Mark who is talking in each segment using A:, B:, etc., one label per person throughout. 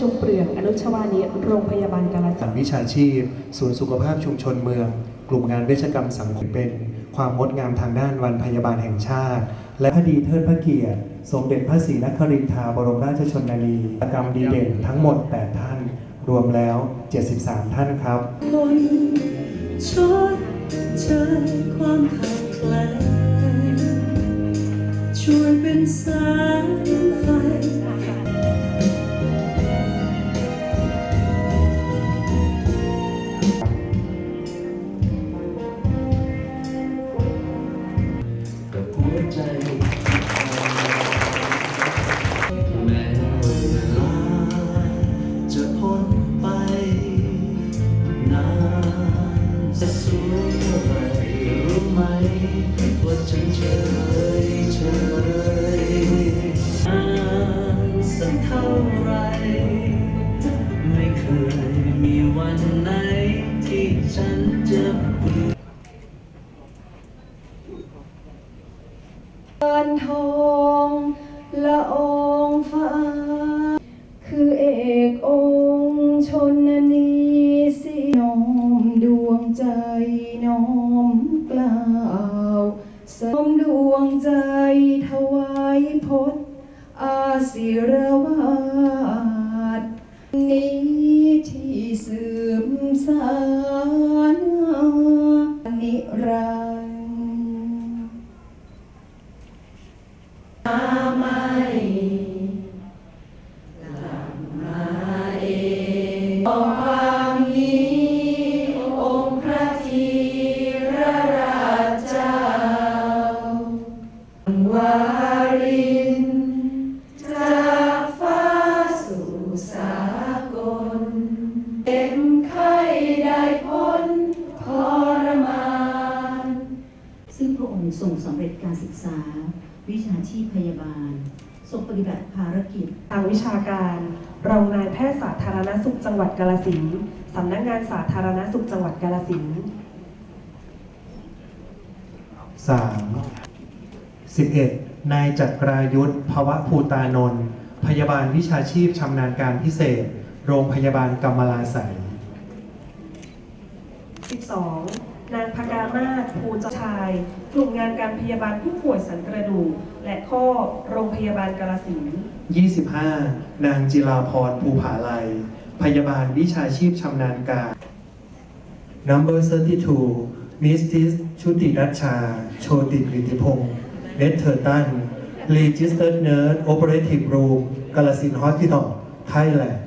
A: ประชุมเปลือกอนุชวานิโรงพยาบาลกาฬสินธุ์
B: สารวิชาชีพ ศูนย์สุขภาพชุมชนเมือง กลุ่มงานเวชกรรมสังคมเป็น ความงดงามทางด้านวันพยาบาลแห่งชาติ และคดีเทิดพระเกียรติ สมเด็จพระศรีนครินทราบรมราชชนนีกิจกรรมดีเด่นทั้งหมด 8 ท่าน รวมแล้ว 73 ท่านครับ
C: คนชดเชยความขาดแคลนช่วยเป็นแสงไฟ
D: บานท วารินจา
E: กฟ้าสู่สากลเป็นไข้ได้พ้นทรมาน
F: ซึ่งพระองค์ทรงสำเร็จการศึกษา วิชาชีพพยาบาล ทรงปฏิบัติภารกิจ
A: ทางวิชาการรองนายแพทย์สาธารณสุขจังหวัดกาฬสินธุ์สำนักงานสาธารณสุขจังหวัดกาฬสินธุ์
B: 3 11 นายจักรายุทธภวะภูตานนท์พยาบาลวิชาชีพชำนาญการพิเศษ โรงพยาบาลกำมะลาไสย
A: 12 นางพกามาศภูเจ้าชายกลุ่มงานการพยาบาลผู้ป่วยสันกระดูกและข้อโรงพยาบาลกาฬสินธุ์
B: 25 นางจิราพรภูผาลัย พยาบาลวิชาชีพชำนาญการ Number 32 Mrs. ชุติรัชชา โชติกฤติพงศ์ เนเธอร์ตัน Registered Nurse Operative Room กาลสิน Hospital Thailand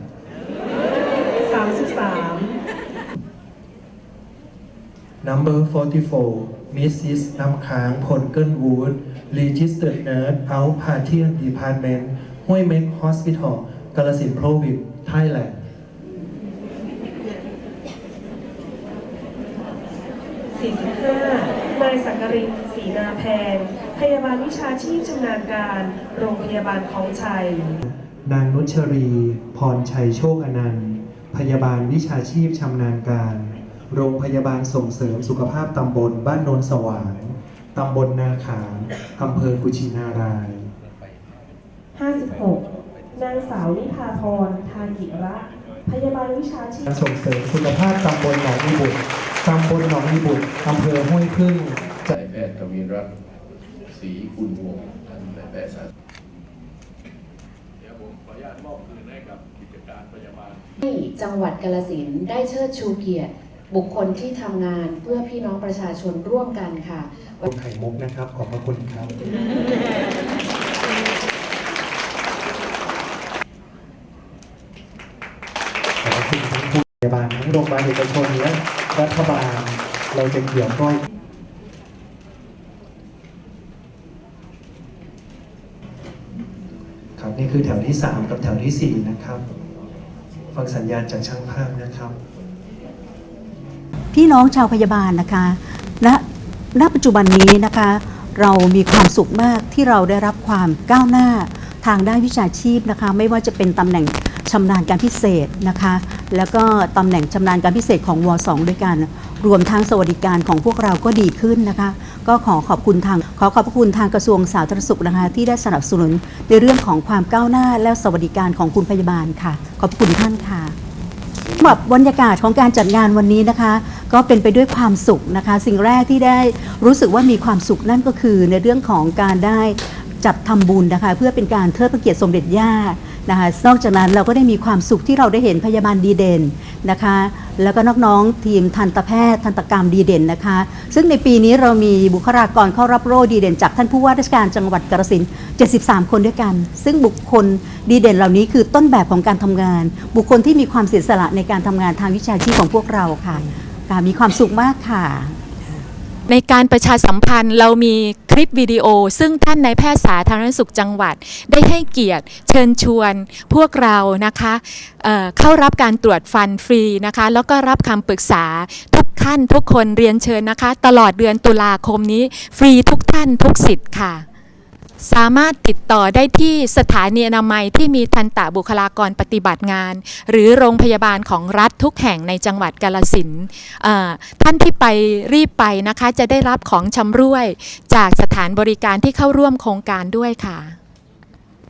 A: 33
B: Number 44 Mrs. น้ำค้างพลเกิลวูด Registered Nurse Outpatient Department ห้วยเม็ก Hospital กาลสิน Province Thailand
A: 45นา ยสักกรินศรีนาแพง พยาบาลวิชาชีพชำนาญการ โรงพยาบาลคลองชัย
B: นางนุชรี พรชัยโชคอนันต์ พยาบาลวิชาชีพชำนาญการ โรงพยาบาลส่งเสริมสุขภาพตำบลบ้านโนนสว่างตำบลนาขามอำเภอกุชินาราย
A: 56 นางสาวนิพาพรทากิระ พยาบาลวิชาชีพ
B: การส่งเสริมสุขภาพตำบลหนองอีบุตร ตำบลหนองอีบุตรอำเภอห้วยพึ่ง
G: นายแพทย์ทวีรัตน์ศรีคุณวงศ์ท่านนายแพทย์สาธารณสุข
H: เดี๋ยวผมขออนุญาตมอบคืนให้กับกิจการพยาบาล
I: ให้จังหวัดกาลสินธุ์ได้เชิดชูเกียรติ บุคคลที่ทำงานเพื่อพี่น้องประชาชนร่วมกันค่ะ
B: คุณไข่มุกนะครับ ขอบพระคุณครับ ขอบคุณทั้งผู้พยาบาลทั้งโรงพยาบาลเอกชนและ รัฐบาลเราจะเกี่ยวก้อยครับนี่คือแถวที่ 3 กับแถวทีสี่ 4 นะครับ ฟังสัญญาณจากช่างภาพนะครับ
J: พี่น้องชาวพยาบาลนะคะณณปัจจุบันนี้นะคะ เรามีความสุขมากที่เราได้รับความก้าวหน้าทางด้านวิชาชีพนะคะ ไม่ว่าจะเป็นตำแหน่งชำนาญการพิเศษนะคะ แล้วก็ตำแหน่งชำนาญการพิเศษของวสองด้วยกัน รวมทั้งสวัสดิการของพวกเราก็ดีขึ้นนะคะ ก็ขอขอบคุณทาง ขอขอบพระคุณทางกระทรวงสาธารณสุขนะคะ ที่ได้สนับสนุนในเรื่องของความก้าวหน้าและสวัสดิการของคุณพยาบาลค่ะ ขอบคุณท่านค่ะสำหรับบรรยากาศของการจัดงานวันนี้นะคะ ก็เป็นไปด้วยความสุขนะคะ สิ่งแรกที่ได้รู้สึกว่ามีความสุขนั่นก็คือในเรื่องของการได้จัดทำบุญนะคะ เพื่อเป็นการเทิดพระเกียรติสมเด็จย่า นะคะนอกจากนั้นเราก็ได้มีความสุขที่เราได้เห็นพยาบาลดีเด่นนะคะ แล้วก็น้องๆทีมทันตแพทย์ทันตกรรมดีเด่นนะคะ ซึ่งในปีนี้เรามีบุคลากรเข้ารับโล่ดีเด่น จากท่านผู้ว่าราชการจังหวัดกาฬสิน73 คนด้วยกัน ซึ่งบุคคลดีเด่นเหล่านี้คือต้นแบบของการทำงาน บุคคลที่มีความเสียสละในการทำงานทางวิชาชีพของพวกเราค่ะมีความสุขมากค่ะ
K: ในการประชาสัมพันธ์เรามีคลิปวิดีโอ ซึ่งท่านนายแพทย์สาธารณสุขจังหวัด ได้ให้เกียรติเชิญชวนพวกเรานะคะเเข้ารับการตรวจฟันฟรีนะคะแล้วก็รับคำปรึกษาทุกท่านทุกคนเรียนเชิญนะคะ ตลอดเดือนตุลาคมนี้ ฟรีทุกท่านทุกสิทธิ์ค่ะ สามารถติดต่อได้ที่สถานีอนามัยที่มีทันตบุคลากรปฏิบัติงาน หรือโรงพยาบาลของรัฐทุกแห่งในจังหวัดกาลสินท่านที่ไปรีบไปนะคะจะได้รับของชำร่วย จากสถานบริการที่เข้าร่วมโครงการด้วยค่ะ